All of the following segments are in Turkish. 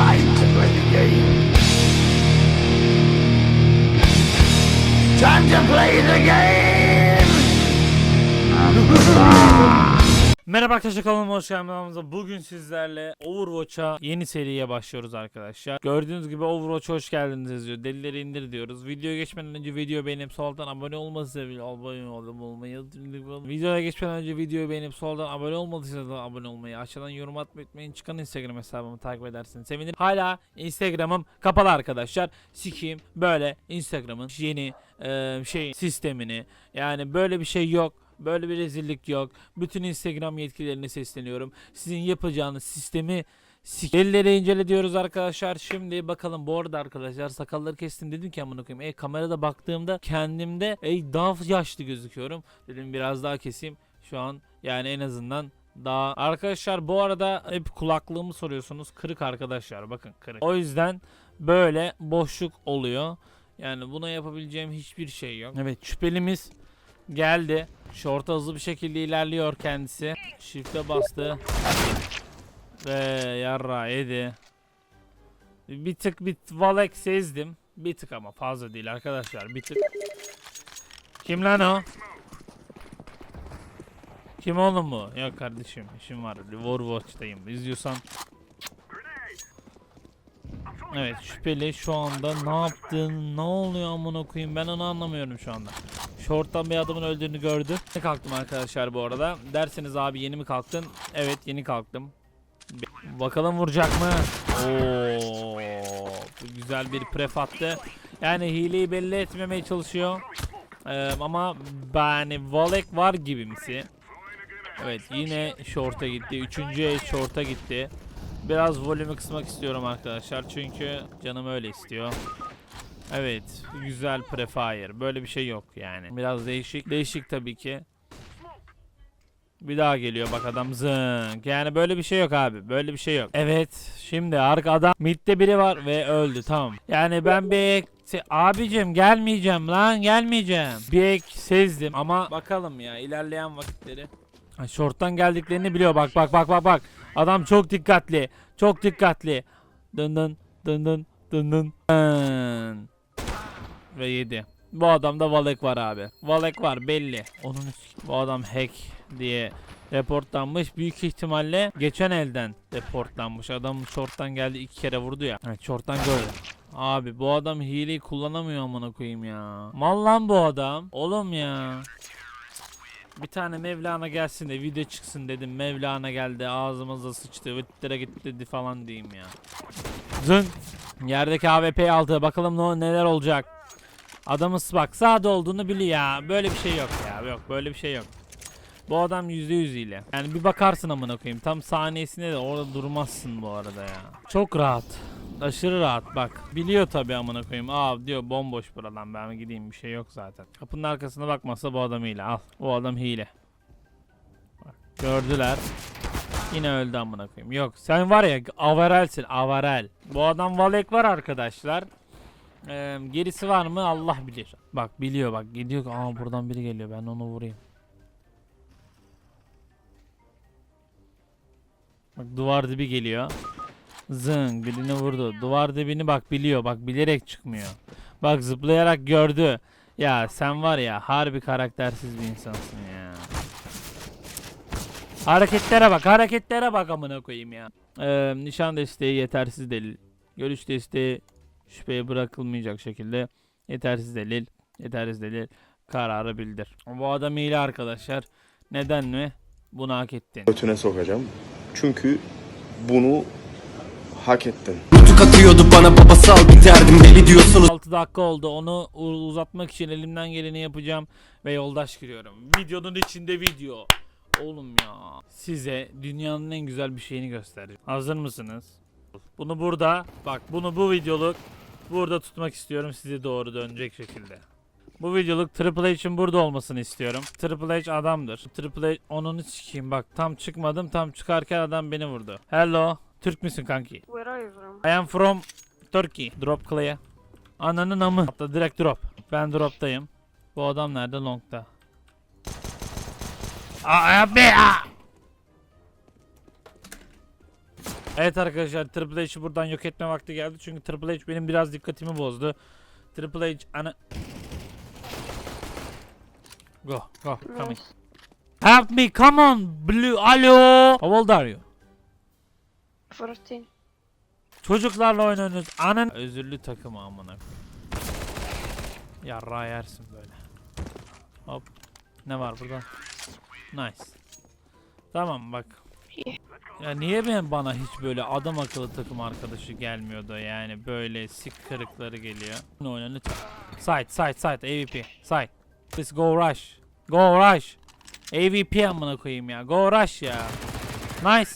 Time to play the game. Time to play the game. Merhaba arkadaşlar kanalıma hoş geldiniz. Bugün sizlerle Overwatch'a yeni seriye başlıyoruz arkadaşlar. Gördüğünüz gibi Overwatch hoş geldiniz yazıyor. Delileri indir diyoruz. Videoya geçmeden önce video beğenip soldan abone olmadıysa bile abone olup olmayı Videoya geçmeden önce videoyu beğenip soldan abone olmadıysanız da abone olmayı aşağıdan yorum atmayı unutmayın. Çıkan Instagram hesabımı takip edersiniz. Sevinirim. Hala Instagram'ım kapalı arkadaşlar. Sikiyim böyle Instagram'ın yeni e, şey sistemini yani böyle bir şey yok. Böyle bir rezillik yok. Bütün Instagram yetkililerine sesleniyorum. Sizin yapacağınız sistemi Elleri incele diyoruz arkadaşlar. Şimdi bakalım bu arada arkadaşlar sakalları kestim dedim ki amına koyayım. E kamerada baktığımda kendimde ey daha yaşlı gözüküyorum. Dedim biraz daha keseyim. Şu an yani en azından daha arkadaşlar bu arada hep kulaklığımı soruyorsunuz. Kırık arkadaşlar bakın kırık. O yüzden böyle boşluk oluyor. Yani buna yapabileceğim hiçbir şey yok. Evet şüphelimiz geldi. Şorta hızlı bir şekilde ilerliyor kendisi. Shift'e bastı. Ve yarra yedi. Bir tık bir Valek sezdim. Bir tık ama fazla değil arkadaşlar. Bir tık. Kim lan o? Kim oğlum bu? Yok kardeşim işim var. Overwatch'tayım. İzliyorsan. Evet şüpheli şu anda ne yaptın? Ne oluyor amına koyayım? Ben onu anlamıyorum şu anda. Short'tan bir adamın öldüğünü gördü. Yeni kalktım arkadaşlar bu arada. Derseniz abi yeni mi kalktın? Evet yeni kalktım. Bakalım vuracak mı? Oo, güzel bir pref attı. Yani hileyi belli etmemeye çalışıyor. Ee, ama yani Valek var gibimsi. Evet yine short'a gitti. Üçüncü short'a gitti. Biraz volümü kısmak istiyorum arkadaşlar. Çünkü canım öyle istiyor. Evet, güzel prefire. Böyle bir şey yok yani. Biraz değişik. Değişik tabii ki. Bir daha geliyor bak adam zınk. Yani böyle bir şey yok abi. Böyle bir şey yok. Evet. Şimdi arka adam midde biri var ve öldü. Tamam. Yani ben bir ek abicim gelmeyeceğim lan gelmeyeceğim. Bir ek sezdim ama bakalım ya ilerleyen vakitleri. Ha, Short'tan geldiklerini biliyor. Bak bak bak bak bak. Adam çok dikkatli. Çok dikkatli. Dın dın dın dın dın dın. Dın. Ve yedi. Bu adamda Valek var abi. Valek var belli. Onun bu adam hack diye reportlanmış. Büyük ihtimalle geçen elden reportlanmış. Adam short'tan geldi iki kere vurdu ya. Evet short'tan gördü. Abi bu adam hileyi kullanamıyor amına koyayım ya. Mal lan bu adam. Oğlum ya. Bir tane Mevlana gelsin de video çıksın dedim. Mevlana geldi ağzımıza sıçtı. Vittere gitti dedi falan diyeyim ya. Zın. Yerdeki AWP aldı. Bakalım ne neler olacak. Adamız bak sağda olduğunu biliyor ya. Böyle bir şey yok ya. Yok böyle bir şey yok. Bu adam %100 ile. Yani bir bakarsın amına koyayım. Tam saniyesinde de orada durmazsın bu arada ya. Çok rahat. Aşırı rahat bak. Biliyor tabi amına koyayım. Aa diyor bomboş buradan ben gideyim bir şey yok zaten. Kapının arkasına bakmasa bu adam hile. Al. O adam hile. Bak, gördüler. Yine öldü amına koyayım. Yok sen var ya avarelsin avarel. Bu adam Valek var arkadaşlar. Ee, gerisi var mı Allah bilir. Bak biliyor bak gidiyor. Aa buradan biri geliyor ben onu vurayım. Bak duvar dibi geliyor. Zın birini vurdu. Duvar dibini bak biliyor. Bak bilerek çıkmıyor. Bak zıplayarak gördü. Ya sen var ya harbi karaktersiz bir insansın ya. Hareketlere bak, hareketlere bak amına koyayım ya. Ee, nişan desteği yetersiz delil. Görüş desteği şüpheye bırakılmayacak şekilde yetersiz delil, yetersiz delil kararı bildir. Bu adam iyi arkadaşlar. Neden mi? Bunu hak ettin. götüne sokacağım. Çünkü bunu hak ettin. Nutuk atıyordu bana babası al bir derdim deli diyorsunuz 6 dakika oldu. Onu uzatmak için elimden geleni yapacağım ve yoldaş giriyorum. Videonun içinde video. Oğlum ya. Size dünyanın en güzel bir şeyini göstereceğim. Hazır mısınız? Bunu burada, bak bunu bu videoluk burada tutmak istiyorum size doğru dönecek şekilde. Bu videoluk Triple H'in burada olmasını istiyorum. Triple H adamdır. Triple H onunu sikeyim bak tam çıkmadım tam çıkarken adam beni vurdu. Hello. Türk müsün kanki? Where are you from? I am from Turkey. Drop Clay'e. Ananın amı. Hatta direkt drop. Ben droptayım. Bu adam nerede? Long'da. Aa, abi ya. Evet arkadaşlar Triple H'i buradan yok etme vakti geldi. Çünkü Triple H benim biraz dikkatimi bozdu. Triple H ana... Go, go, coming. Help me, come on, Blue, alo. How old are you? 14. Çocuklarla oynuyorsunuz. Anan özürlü takım amına. Yarra yersin böyle. Hop. Ne var burada? Nice. Tamam bak. Ya niye ben bana hiç böyle adam akıllı takım arkadaşı gelmiyordu yani böyle sik kırıkları geliyor. Ne oyna lütfen. Side side side AVP side. Let's go rush. Go rush. AVP amına koyayım ya. Go rush ya. Nice.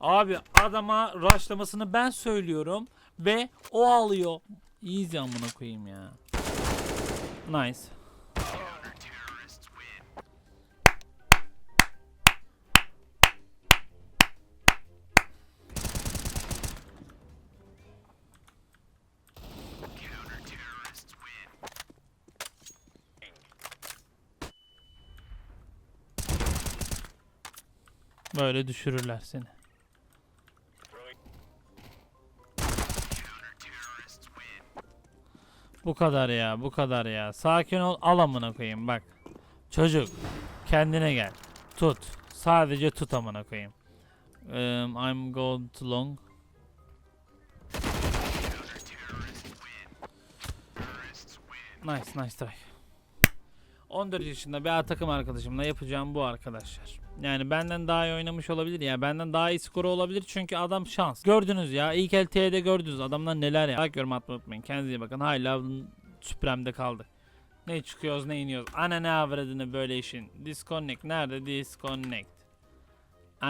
Abi adama rushlamasını ben söylüyorum ve o alıyor. Easy amına koyayım ya. Nice. Böyle düşürürler seni. Bu kadar ya, bu kadar ya. Sakin ol, al amına koyayım bak. Çocuk, kendine gel. Tut. Sadece tut amına koyayım. Um, I'm going too long. Nice, nice try. 14 yaşında bir A takım arkadaşımla yapacağım bu arkadaşlar. Yani benden daha iyi oynamış olabilir ya. Benden daha iyi skoru olabilir çünkü adam şans. Gördünüz ya. İlk LTE'de gördünüz. Adamlar neler ya. Like yorum unutmayın. Kendinize iyi bakın. Hala Supreme'de kaldık. Ne çıkıyoruz ne iniyoruz. Ana ne avradını böyle işin. Disconnect nerede? Disconnect.